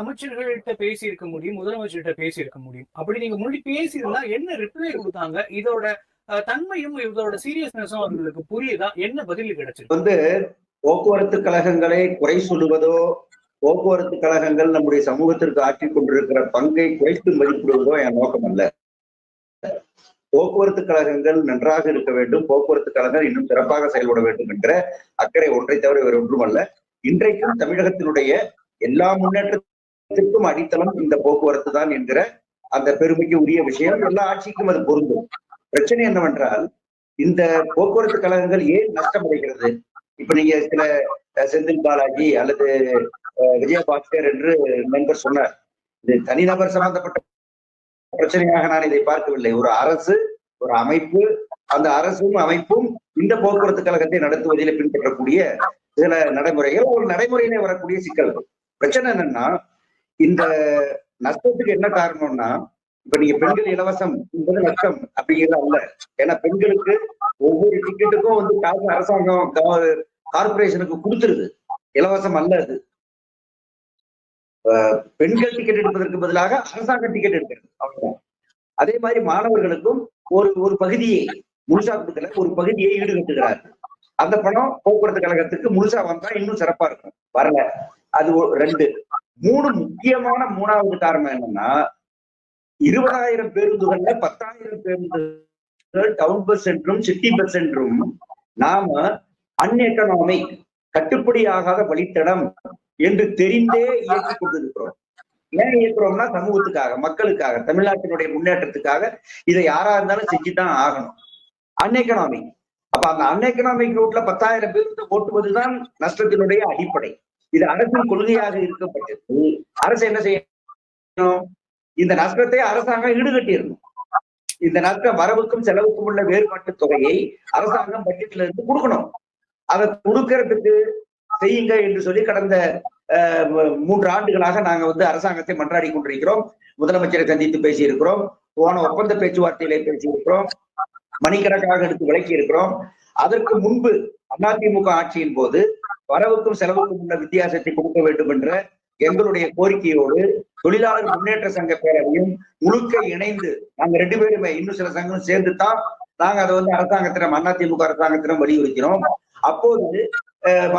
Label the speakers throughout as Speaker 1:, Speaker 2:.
Speaker 1: அமைச்சர்கள்ட்ட பேசி இருக்க முடியும் முதலமைச்சர்கிட்ட பேசி இருக்க முடியும். அப்படி நீங்க முன்னாடி பேசியிருந்தா என்ன ரிப்ளை கொடுத்தாங்க? இதோட தன்மையும் இதோட சீரியஸ்னஸும் அவங்களுக்கு புரியுதா? என்ன பதில் கிடைச்சிருக்கு?
Speaker 2: வந்து போக்குவரத்து கழகங்களை குறை சொல்லுவதோ போக்குவரத்து கழகங்கள் நம்முடைய சமூகத்திற்கு ஆற்றி கொண்டிருக்கிற பங்கை குறைத்து மதிப்பிடுவதோ என் நோக்கம் அல்ல. போக்குவரத்து கழகங்கள் நன்றாக இருக்க வேண்டும் போக்குவரத்து கழகங்கள் இன்னும் சிறப்பாக செயல்பட வேண்டும் என்ற அக்கறை ஒன்றை தவிர வேறு ஒன்றும் அல்ல. இன்றைக்கும் தமிழகத்தினுடைய எல்லா அனைத்துக்கும் அடித்தளம் இந்த போக்குவரத்து தான் என்கிற அந்த பெருமைக்கு உரிய விஷயம். எல்லா ஆட்சிக்கும் அது பொருந்தும். பிரச்சனை என்னவென்றால் இந்த போக்குவரத்து கழகங்கள் ஏன் நஷ்டமடைகிறது? இப்ப நீங்க சில செந்தில் பாலாஜி அல்லது விஜயபாஸ்கர் என்று நண்பர் சொன்னார். இது தனிநபர் சம்பந்தப்பட்ட பிரச்சனையாக நான் இதை பார்க்கவில்லை. ஒரு அரசு ஒரு அமைப்பு அந்த அரசும் அமைப்பும் இந்த போக்குவரத்து கழகத்தை நடத்துவதில் பின்பற்றக்கூடிய சில நடைமுறைகள் ஒரு நடைமுறையிலே வரக்கூடிய சிக்கல்கள். பிரச்சனை என்னன்னா இந்த நஷ்டத்துக்கு என்ன காரணம்னா இப்ப நீங்க பெண்கள் இலவசம் என்பது நஷ்டம் அப்படிங்கிறது அல்ல. ஏன்னா பெண்களுக்கு ஒவ்வொரு டிக்கெட்டுக்கும் வந்து காசு அரசாங்கம் கார்பரேஷனுக்கு கொடுத்துருது. இலவசம் அல்ல அது. அஹ் பெண்கள் டிக்கெட் எடுப்பதற்கு பதிலாக அரசாங்க டிக்கெட் எடுக்கிறது. அவ்வளவுதான். அதே மாதிரி மாணவர்களுக்கும் ஒரு ஒரு பகுதியை முழுசா கொடுக்கல ஒரு பகுதியை ஈடுகட்டுகிறார் அந்த பணம் போக்குவரத்து கழகத்துக்கு முழுசா வந்தா இன்னும் சிறப்பா இருக்கும். வரல. அது ரெண்டு. மூணு முக்கியமான மூணாவது காரணம் என்னன்னா இருபதாயிரம் பேருந்துகள்ல பத்தாயிரம் பேருந்துகள் டவுன் பஸ் என்றும் சிட்டி பஸ் என்றும் நாம அன்எக்கனாமிக் கட்டுப்படி ஆகாத வழித்தடம் என்று தெரிந்தே இயக்கிக் கொண்டிருக்கிறோம். ஏன் இயக்குறோம்னா சமூகத்துக்காக மக்களுக்காக தமிழ்நாட்டினுடைய முன்னேற்றத்துக்காக இதை யாரா இருந்தாலும் செஞ்சுதான் ஆகணும். அன்எக்கனாமிக் அப்ப அந்த அன்எக்கனாமிக் ரூட்ல பத்தாயிரம் பேருந்து ஓட்டுவதுதான் நஷ்டத்தினுடைய அடிப்படை. இது அரசின் கொள்கையாக இருக்கப்பட்டது. அரசு என்ன செய்யணும்? இந்த நஷ்டத்தை அரசாங்கம் ஈடுகட்டிடணும். இந்த நஷ்டம் வரவுக்கும் செலவுக்கும் உள்ள வேறுபாட்டு தொகையை அரசாங்கம் பட்ஜெட்ல இருந்து கொடுக்கணும். அதை கொடுக்கறதுக்கு செய்யுங்க என்று சொல்லி கடந்த மூன்று ஆண்டுகளாக நாங்க வந்து அரசாங்கத்தை மன்றாடி கொண்டிருக்கிறோம். முதலமைச்சரை சந்தித்து பேசியிருக்கிறோம். போன ஒப்பந்த பேச்சுவார்த்தையிலே பேசியிருக்கிறோம். மணிக்கணக்காக எடுத்து விளக்கி இருக்கிறோம் அதற்கு முன்பு அதிமுக ஆட்சியின் போது வரவுக்கும் செலவுக்கும் உள்ள வித்தியாசத்தை கொடுக்க வேண்டும் என்ற எங்களுடைய கோரிக்கையோடு தொழிலாளர் முன்னேற்ற சங்க பேரவையும் முழுக்க இணைந்து நாங்க ரெண்டு பேருமே இன்னும் சில சங்கம் சேர்ந்து தான் நாங்க அதை வந்து அரசாங்கத்திடம் அதிமுக அரசாங்கத்திடம் வலியுறுத்தினோம். அப்போது அஹ்,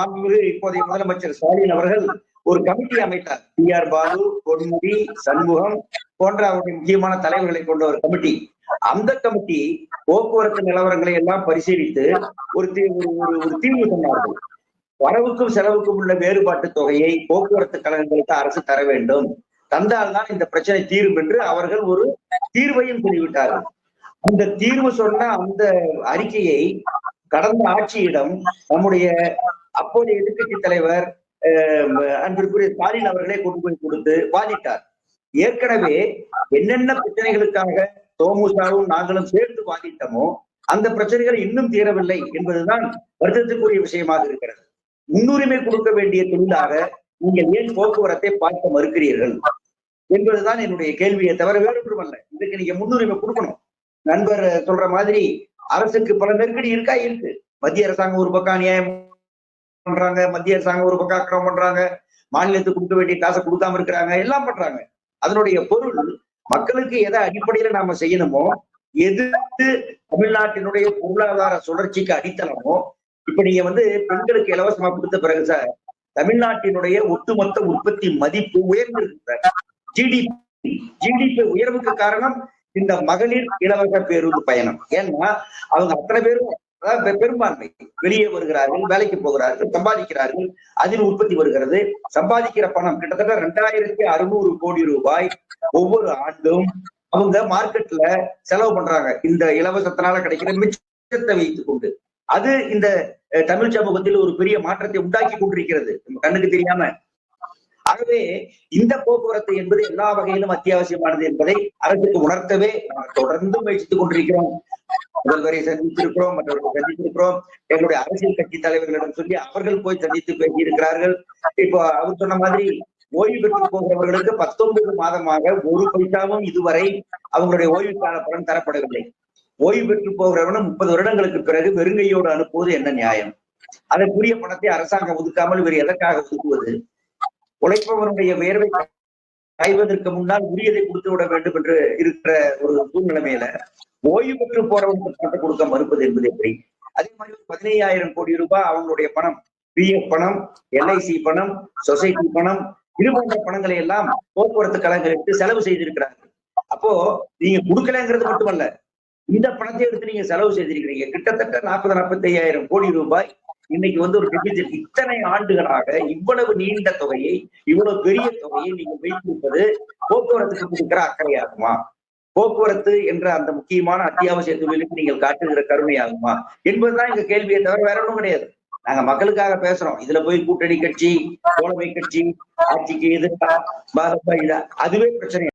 Speaker 2: இப்போதைய முதலமைச்சர் ஸ்டாலின் அவர்கள் ஒரு கமிட்டி அமைத்தார். டி ஆர் பாலு பொன்முடி சண்முகம் போன்ற அவருடைய முக்கியமான தலைவர்களை கொண்ட ஒரு கமிட்டி. அந்த கமிட்டி போக்குவரத்து நிலவரங்களை எல்லாம் பரிசீலித்து ஒரு தீர்வு ஒரு ஒரு தீர்வு சொன்னார்கள் வரவுக்கும் செலவுக்கும் உள்ள வேறுபாட்டு தொகையை போக்குவரத்து கழகங்களுக்கு அரசு தர வேண்டும். தந்தால்தான் இந்த பிரச்சனை தீரும் என்று அவர்கள் ஒரு தீர்வையும் சொல்லிவிட்டார்கள். அந்த தீர்வு சொன்ன அந்த அறிக்கையை கடந்த ஆட்சியிடம் நம்முடைய அப்போதைய எதிர்கட்சி தலைவர் அஹ், அன்பிற்குரிய ஸ்டாலின் அவர்களே கொண்டு போய் கொடுத்து வாதிட்டார். ஏற்கனவே என்னென்ன பிரச்சனைகளுக்காக தோமுசாவும் நாங்களும் சேர்த்து வாதிட்டோமோ அந்த பிரச்சனைகள் இன்னும் தீரவில்லை என்பதுதான் வருத்தத்துக்குரிய விஷயமாக இருக்கிறது. முன்னுரிமை கொடுக்க வேண்டிய தொழிலாக நீங்கள் ஏன் போக்குவரத்தை பார்க்க மறுக்கிறீர்கள் என்பதுதான் என்னுடைய கேள்வியை தவிர அல்ல இதுக்கு நீங்க முன்னுரிமை கொடுக்கணும். நண்பர் சொல்ற மாதிரி அரசுக்கு பல நெருக்கடி இருக்கா? இருக்கு. மத்திய அரசாங்கம் ஒரு பக்கம் அநியாயம் பண்றாங்க மத்திய அரசாங்கம் ஒரு பக்கம் அக்கிரமம் பண்றாங்க மாநிலத்துக்கு கொடுக்க வேண்டிய காசை கொடுக்காம இருக்கிறாங்க எல்லாம் பண்றாங்க. அதனுடைய பொருள் மக்களுக்கு எதை அடிப்படையில நாம செய்யணுமோ எதிர்த்து தமிழ்நாட்டினுடைய பொருளாதார சுழற்சிக்கு அடித்தளமோ இப்ப நீங்க வந்து பெண்களுக்கு இலவசமா கொடுத்த பிறகு சார் தமிழ்நாட்டினுடைய ஒட்டுமொத்த உற்பத்தி மதிப்பு உயர்ந்திருக்கு சார். ஜிடிபி ஜிடிபி உயர்வுக்கு காரணம் இந்த மகளிர் இலவச பேருந்து பயணம். ஏன்னா அவங்க அத்தனை பேரும் அதாவது பெரும்பான்மை. வெளியே வருகிறார்கள் வேலைக்கு போகிறார்கள் சம்பாதிக்கிறார்கள் அதில் உற்பத்தி வருகிறது. சம்பாதிக்கிற பணம் கிட்டத்தட்ட ரெண்டாயிரத்தி அறுநூறு கோடி ரூபாய் ஒவ்வொரு ஆண்டும் அவங்க மார்க்கெட்ல செலவு பண்றாங்க. இந்த இலவசத்தினால கிடைக்கிற மிச்சத்தை வைத்துக் கொண்டு. அது இந்த தமிழ் சமூகத்தில் ஒரு பெரிய மாற்றத்தை உண்டாக்கி கொண்டிருக்கிறது. நம்ம கண்ணுக்கு தெரியாம. ஆகவே இந்த போக்குவரத்து என்பது எல்லா வகையிலும் அத்தியாவசியமானது என்பதை அரசுக்கு உணர்த்தவே நாம் தொடர்ந்து முயற்சித்துக் கொண்டிருக்கிறோம். முதல்வரை சந்தித்திருக்கிறோம் மற்றவர்கள் சந்தித்திருக்கிறோம். எங்களுடைய அரசியல் கட்சி தலைவர்களிடம் சொல்லி அவர்கள் போய் சந்தித்து பேசியிருக்கிறார்கள். இப்போ அவர் சொன்ன மாதிரி ஓய்வு பெற்று போகிறவர்களுக்கு பத்தொன்பது மாதமாக ஒரு பைசாவும் இதுவரை அவங்களுடைய ஓய்வு பலன் தரப்படவில்லை. ஓய்வு பெற்று போகிறவனும் முப்பது வருடங்களுக்கு பிறகு வெறுங்கையோடு அனுப்புவது என்ன நியாயம்? அதற்குரிய பணத்தை அரசாங்கம் ஒதுக்காமல் இவர் எதற்காக ஒதுக்குவது? உழைப்பவருடைய வேர்வை கைவதற்கு முன்னால் உரியதை கொடுத்து விட வேண்டும் என்று இருக்கிற ஒரு சூழ்நிலைமையில ஓய்வு பெற்று போறவங்களுக்கு பணத்தை கொடுக்க மறுப்பது என்பது எப்படி? அதே மாதிரி பதினையாயிரம் கோடி ரூபாய் அவங்களுடைய பணம் பிஎஃப் பணம் எல்ஐசி பணம் சொசைட்டி பணம் இது போன்ற பணங்களை எல்லாம் போக்குவரத்து கழகங்களுக்கு செலவு செய்திருக்கிறார்கள். அப்போ நீங்க கொடுக்கலங்கிறது மட்டுமல்ல இந்த பணத்தை எடுத்து நீங்க செலவு செய்திருக்கிறீங்க. கிட்டத்தட்ட நாற்பது நாற்பத்தி ஐயாயிரம் கோடி ரூபாய் இன்னைக்கு வந்து ஒரு டெபிசிட் இத்தனை ஆண்டுகளாக இவ்வளவு நீண்ட தொகையை இவ்வளவு பெரிய தொகையை நீங்க வைத்திருப்பது போக்குவரத்துக்கு கொடுக்கிற அக்கறையாகுமா? போக்குவரத்து என்ற அந்த முக்கியமான அத்தியாவசிய தொழிலுக்கு நீங்கள் காட்டுகிற கருணையாகுமா? என்பதுதான் எங்க கேள்வியை தவிர வேற ஒன்றும் கிடையாது. நாங்க மக்களுக்காக பேசுறோம். இதுல போய் கூட்டணி கட்சி தோழமை கட்சி ஆட்சிக்கு எதிர்த்தா பாரத அதுவே பிரச்சனை.